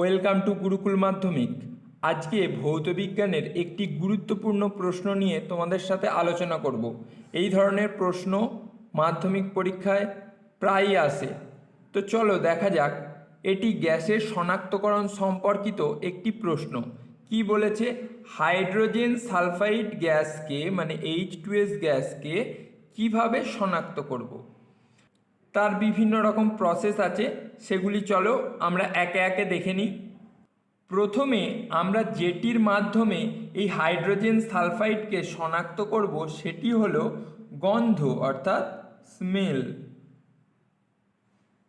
Welcome to Gurukul মাধ্যমিক। আজকে ভৌত বিজ্ঞানের একটি গুরুত্বপূর্ণ প্রশ্ন নিয়ে তোমাদের সাথে আলোচনা করব। এই ধরনের প্রশ্ন মাধ্যমিক পরীক্ষায় প্রায়ই আসে। তো চলো দেখা যাক, এটি গ্যাসের শনাক্তকরণ সম্পর্কিত একটি প্রশ্ন। কি বলেছে? হাইড্রোজেন সালফাইড গ্যাসকে মানে এইচ টু এস গ্যাসকে কীভাবে শনাক্ত করব। তার বিভিন্ন রকম প্রসেস আছে, সেগুলি চলো আমরা একে একে দেখে নিই। প্রথমে আমরা যেটির মাধ্যমে এই হাইড্রোজেন সালফাইডকে শনাক্ত করব, সেটি হলো গন্ধ, অর্থাৎ স্মেল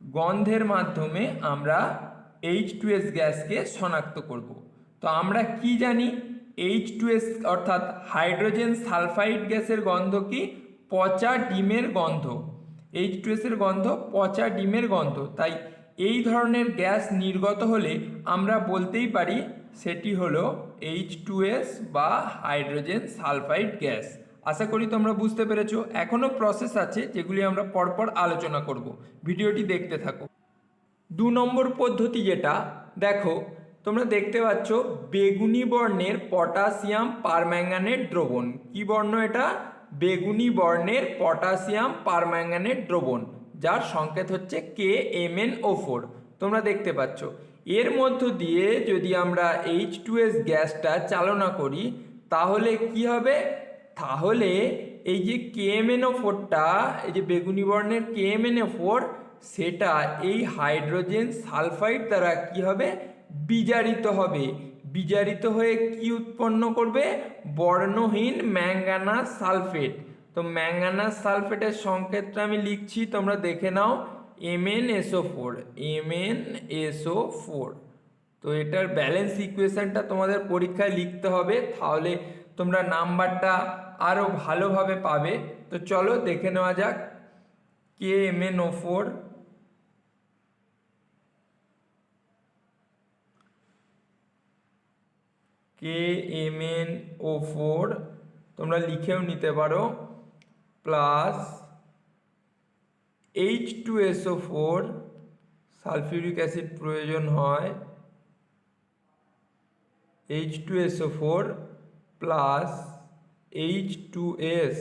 গন্ধের মাধ্যমে আমরা এইচ টু এস গ্যাসকে শনাক্ত করব। তো আমরা কি জানি? এইচ টু এস অর্থাৎ হাইড্রোজেন সালফাইড গ্যাসের গন্ধ কি? পচা ডিমের গন্ধ। এইচ টু এসের গন্ধ পচা ডিমের গন্ধ। তাই এই ধরনের গ্যাস নির্গত হলে আমরা বলতেই পারি সেটি হলো এইচ টু এস বা হাইড্রোজেন সালফাইড গ্যাস। আশা করি তোমরা বুঝতে পেরেছ এখনও প্রসেস আছে যেগুলি আমরা পরপর আলোচনা করব। ভিডিওটি দেখতে থাকো। দু নম্বর পদ্ধতি যেটা, দেখো, তোমরা দেখতে পাচ্ছ বেগুনি বর্ণের পটাশিয়াম পারম্যাঙ্গানেট দ্রবণ। কি বর্ণ এটা? বেগুনি বর্ণের পটাশিয়াম পারম্যাঙ্গানেট দ্রবণ, যার সংকেত হচ্ছে K M N O four তোমরা দেখতে পাচ্ছ। এর মধ্য দিয়ে যদি আমরা এইচ টু এস গ্যাসটা চালনা করি, তাহলে কি হবে? তাহলে এই যে কেএমএনও ফোরটা এই যে বেগুনি বর্ণের কেএমএনও ফোর সেটা এই হাইড্রোজেন সালফাইড দ্বারা কি হবে? বিজারিত হবে। বিজারিত হয়ে কি উৎপন্ন করবে? বর্ণহীন ম্যাঙ্গানাস সালফেট। তো ম্যাঙ্গানাস সালফেটের সংকেতটা আমি লিখছি, তোমরা দেখে নাও। M N SO four M N SO four. তো এটার ব্যালেন্স ইকুয়েশনটা তোমাদের পরীক্ষায় লিখতে হবে, তাহলে তোমরা নাম্বারটা আরও ভালোভাবে পাবে। তো চলো দেখে নেওয়া যাক, K M N O four? K M N O four তোমরা লিখেও নিতে পারো plus H two SO four sulphuric acid প্রয়োজন হয় H two SO four plus H two S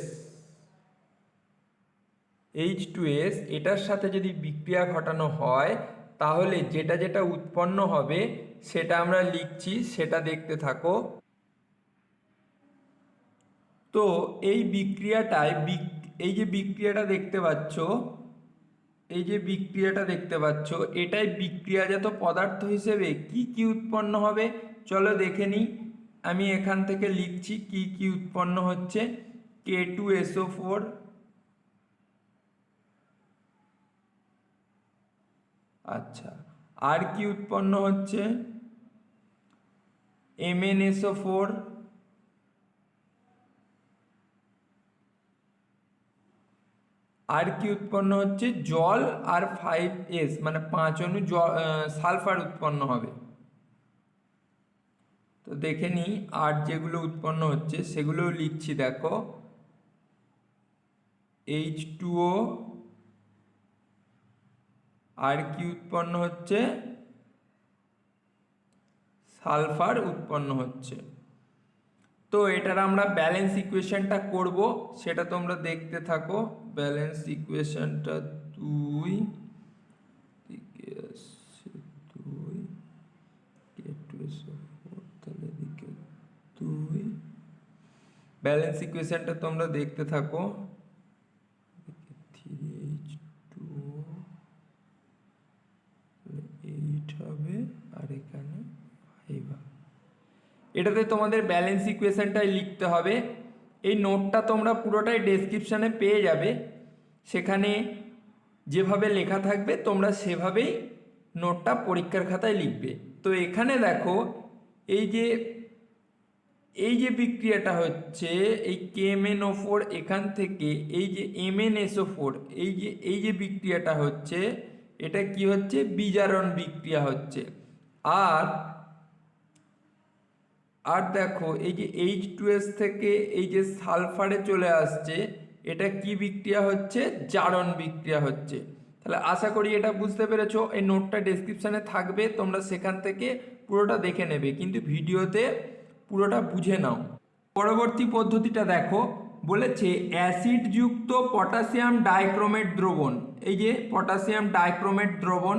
H two S এটার সাথে যদি বিক্রিয়া ঘটানো হয়, তাহলে যেটা যেটা উৎপন্ন হবে সেটা আমরা লিখছি, সেটা দেখতে থাকো। তো এই বিক্রিয়াটায় এই যে বিক্রিয়াটা দেখতে পাচ্ছ, এই যে বিক্রিয়াটা দেখতে পাচ্ছ, এটাই বিক্রিয়াজাত পদার্থ হিসেবে কি কি উৎপন্ন হবে? চলো দেখে নিই। আমি এখান থেকে লিখছি কি কি উৎপন্ন হচ্ছে। কে টু এসও ফোর আচ্ছা আর কি উৎপন্ন হচ্ছে? এম এন এসও ফোর আর কি উৎপন্ন হচ্ছে? জল আর ফাইভ এস মানে পাঁচ অণু সালফার উৎপন্ন হবে। তো দেখে নিই, আর যেগুলো উৎপন্ন হচ্ছে, সেগুলোও লিখছি, দেখো। এইচ টুও আর কি উৎপন্ন হচ্ছে? সালফার উৎপন্ন হচ্ছে। তো এটার আমরা ব্যালেন্স ইকুয়েশনটা করব। সেটা তোমরা দেখতে থাকো। ব্যালেন্স ইকুয়েশনটা দুই দুই দুই। ব্যালেন্স ইকুয়েশনটা তোমরা দেখতে থাকো থ্রি এইচ টু এইট হবে আর এখানে ফাইভ হবে এটাতে তোমাদের ব্যালেন্স ইকুয়েশনটাই লিখতে হবে। এই নোটটা তোমরা পুরোটাই ডেসক্রিপশানে পেয়ে যাবে। সেখানে যেভাবে লেখা থাকবে, তোমরা সেভাবেই নোটটা পরীক্ষার খাতায় লিখবে। তো এখানে দেখো, এই যে এই যে বিক্রিয়াটা হচ্ছে, এই কেএমএনও ফোর এখান থেকে, এই যে এমএনএসও ফোর এই যে এই যে বিক্রিয়াটা হচ্ছে, এটা কি হচ্ছে? বিজারণ বিক্রিয়া হচ্ছে। আর আর দেখো, এই যে এইচ টু এস থেকে এই যে সালফারে চলে আসছে, এটা কি বিক্রিয়া হচ্ছে? জারণ বিক্রিয়া হচ্ছে। তাহলে আশা করি এটা বুঝতে পেরেছ। এই নোটটা ডেসক্রিপশানে থাকবে, তোমরা সেখান থেকে পুরোটা দেখে নেবে। কিন্তু ভিডিওতে পুরোটা বুঝে নাও। পরবর্তী পদ্ধতিটা দেখো, বলেছে অ্যাসিডযুক্ত পটাশিয়াম ডাইক্রোমেট দ্রবণ। এই যে পটাশিয়াম ডাইক্রোমেট দ্রবণ,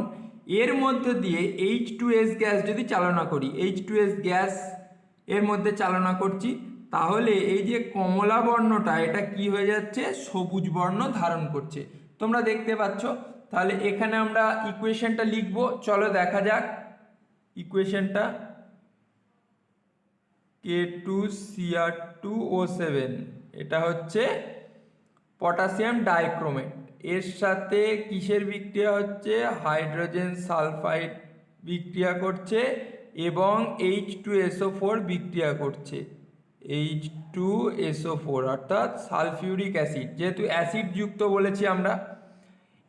এর মধ্যে দিয়ে এইচ টু এস গ্যাস যদি চালনা করি এইচ টু এস গ্যাস এর মধ্যে চালনা করছি। তাহলে এই যে কমলা বর্ণটা, এটা কি হয়ে যাচ্ছে? সবুজ বর্ণ ধারণ করছে। তোমরা দেখতে পাচ্ছ? তাহলে এখানে আমরা ইকুয়েশনটা লিখব। চলো দেখা যাক। ইকুয়েশনটা K two CR two O seven এটা হচ্ছে পটাশিয়াম ডাইক্রোমেট এর সাথে কিসের বিক্রিয়া হচ্ছে? হাইড্রোজেন সালফাইড বিক্রিয়া করছে। এবং এইচ টু এসও ফোর বিক্রিয়া করছে। এইচ টু এসও ফোর অর্থাৎ সালফিউরিক অ্যাসিড। যেহেতু অ্যাসিড যুক্ত বলেছি আমরা,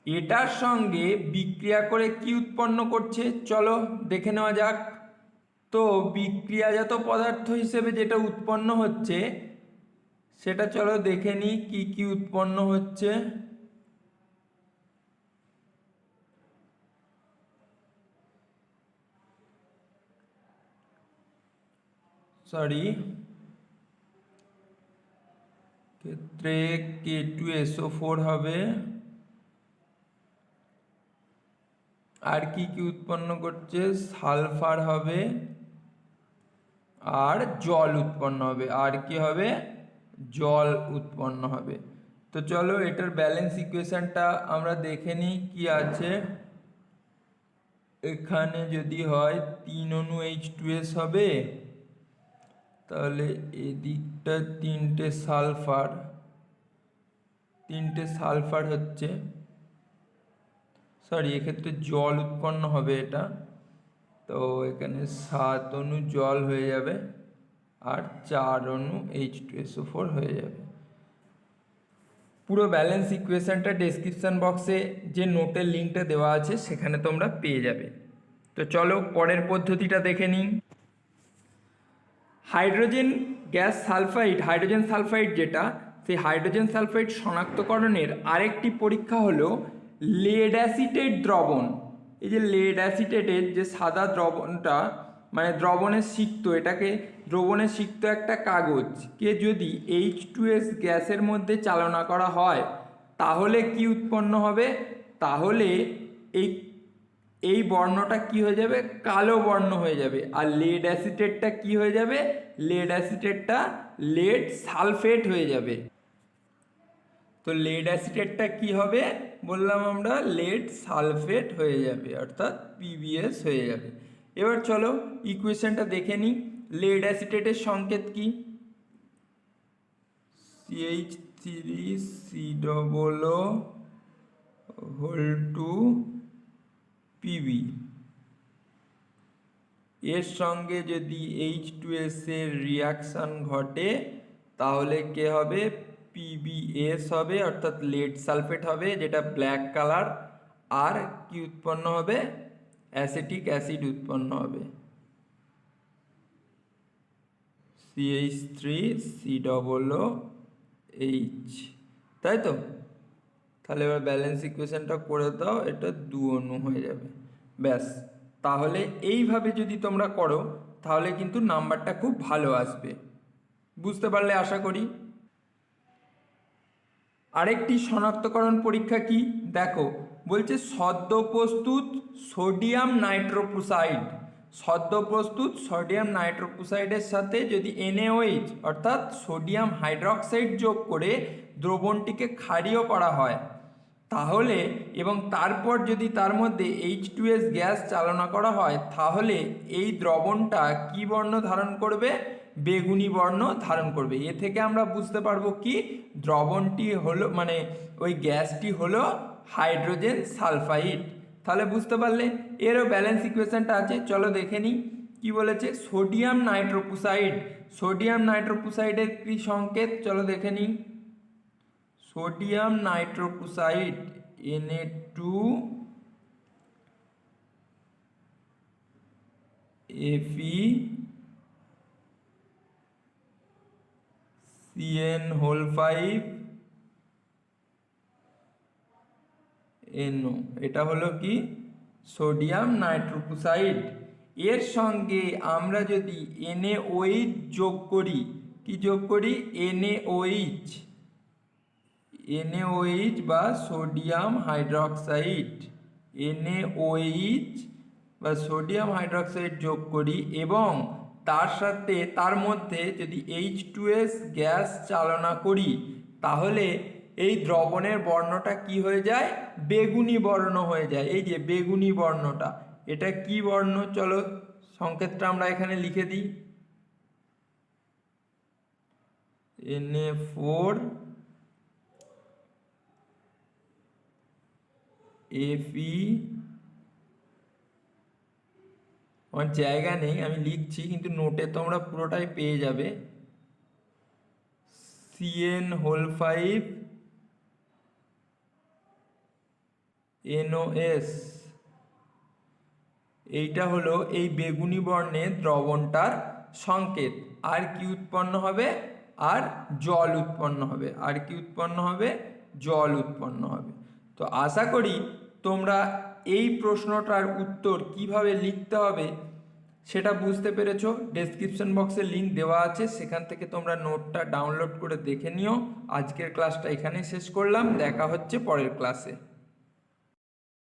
এটার সঙ্গে বিক্রিয়া করে কি উৎপন্ন করছে? চলো দেখে নেওয়া যাক। তো বিক্রিয়াজাত পদার্থ হিসেবে যেটা উৎপন্ন হচ্ছে, সেটা চলো দেখে নিই কী কী উৎপন্ন হচ্ছে। সরি ক্ষেত্রে কে টু এসও ফোর হবে। আর কি কি উৎপন্ন করছে? সালফার হবে। আর জল উৎপন্ন হবে। আর কি হবে? জল উৎপন্ন হবে। তো চলো এটার ব্যালেন্স ইকুয়েশনটা আমরা দেখে নিই কি আছে। এখানে যদি হয় তিন অনু এইচ টু এস হবে। তাহলে এদিকটা তিনটে সালফার তিনটে সালফার হচ্ছে সরি এক্ষেত্রে জল উৎপন্ন হবে এটা। তো এখানে সাত অণু জল হয়ে যাবে আর চার অণু এইচ টু এসও ফোর হয়ে যাবে। পুরো ব্যালেন্স ইকুয়েশনটা ডেসক্রিপশন বক্সে যে নোটের লিঙ্কটা দেওয়া আছে, সেখানে তোমরা পেয়ে যাবে। তো চলো পরের পদ্ধতিটা দেখে নিই। Hydrogen gas sulphide, hydrogen sulphide যেটা, সেই হাইড্রোজেন সালফাইড শনাক্তকরণের আরেকটি পরীক্ষা হলো লেড অ্যাসিটেট দ্রবণ। এই যে লেড অ্যাসিটেটের যে সাদা দ্রবণটা মানে দ্রবণের সিক্ত, এটাকে দ্রবণের সিক্ত একটা কাগজকে যদি এইচ টু এস গ্যাসের মধ্যে চালনা করা হয়, তাহলে কি উৎপন্ন হবে? তাহলে এই এই বর্ণটা কি হয়ে যাবে? কালো বর্ণ হয়ে যাবে। আর লেড অ্যাসিটেটটা কি হয়ে যাবে? লেড অ্যাসিটেটটা লেড সালফেট হয়ে যাবে। তো লেড অ্যাসিটেটটা কি হবে? বললাম আমরা লেড সালফেট হয়ে যাবে, অর্থাৎ পিবিএস হয়ে যাবে। এবার চলো ইকুয়েশনটা দেখে নিই। লেড অ্যাসিটেটের সংকেত কি? CH three C double whole two PB এর সঙ্গে যদি এইচ টু এস এর রিয়াকশান ঘটে, তাহলে কে হবে? পিবিএস হবে, অর্থাৎ লেড সালফেট হবে, যেটা ব্ল্যাক কালার আর কি উৎপন্ন হবে? অ্যাসিটিক অ্যাসিড উৎপন্ন হবে। CH three C double O H তাই তো? তাহলে এবার ব্যালেন্স ইকুয়েশনটা করে দাও, এটা দু অণু হয়ে যাবে। ব্যাস, তাহলে এইভাবে যদি তোমরা করো, তাহলে কিন্তু নাম্বারটা খুব ভালো আসবে। বুঝতে পারলে আশা করি? আরেকটি শনাক্তকরণ পরীক্ষা কি? দেখো, বলছে সদ্য প্রস্তুত সোডিয়াম নাইট্রোপ্রোসাইড। সদ্য প্রস্তুত সোডিয়াম নাইট্রোপ্রোসাইডের সাথে যদি এনএওএইচ অর্থাৎ সোডিয়াম হাইড্রক্সাইড যোগ করে দ্রবণটিকে ক্ষারীয় করা হয় তাহলে এবং তারপর যদি তার মধ্যে এইচ টু এস গ্যাস চালনা করা হয়, তাহলে এই দ্রবণটা কি বর্ণ ধারণ করবে? বেগুনি বর্ণ ধারণ করবে। এ থেকে আমরা বুঝতে পারব কি? দ্রবণটি হলো মানে ওই গ্যাসটি হলো হাইড্রোজেন সালফাইড। তাহলে বুঝতে পারলে এরও ব্যালেন্স ইকুয়েশনটা আছে। চলো দেখে নিই। কি বলেছে? সোডিয়াম নাইট্রোপুসাইড। সোডিয়াম নাইট্রোপুসাইডের কি সংকেত? চলো দেখে নিই। Sodium nitroprusside Na two Fe CN whole five NO এটা হলো কি? Sodium nitroxide. এর সঙ্গে আমরা যদি এনএওইচ যোগ করি, কি যোগ করি? N A O H N A O H বা sodium hydroxide N A O H বা সোডিয়াম হাইড্রক্সাইড যোগ করি এবং তার সাথে, তার মধ্যে যদি এইচ টু গ্যাস চালনা করি, তাহলে এই দ্রবণের বর্ণটা কি হয়ে যায়? বেগুনি বর্ণ হয়ে যায়। এই যে বেগুনি বর্ণটা, এটা কি বর্ণ? চলো সংকেতটা আমরা এখানে লিখে দিই। এনএ ফোর এফি আমার জায়গা নেই, আমি লিখছি, কিন্তু নোটে তোমরা পুরোটাই পেয়ে যাবে। সিএন হোল ফাইভ এনওএস এইটা হলো এই বেগুনি বর্ণের দ্রবণটার সংকেত। আর কি উৎপন্ন হবে? আর জল উৎপন্ন হবে। আর কি উৎপন্ন হবে? জল উৎপন্ন হবে। তো আশা করি তোমরা এই প্রশ্নটার উত্তর কীভাবে লিখতে হবে সেটা বুঝতে পেরেছ? ডেসক্রিপশন বক্সে লিঙ্ক দেওয়া আছে, সেখান থেকে তোমরা নোটটা ডাউনলোড করে দেখে নিও। আজকের ক্লাসটা এখানেই শেষ করলাম, দেখা হচ্ছে পরের ক্লাসে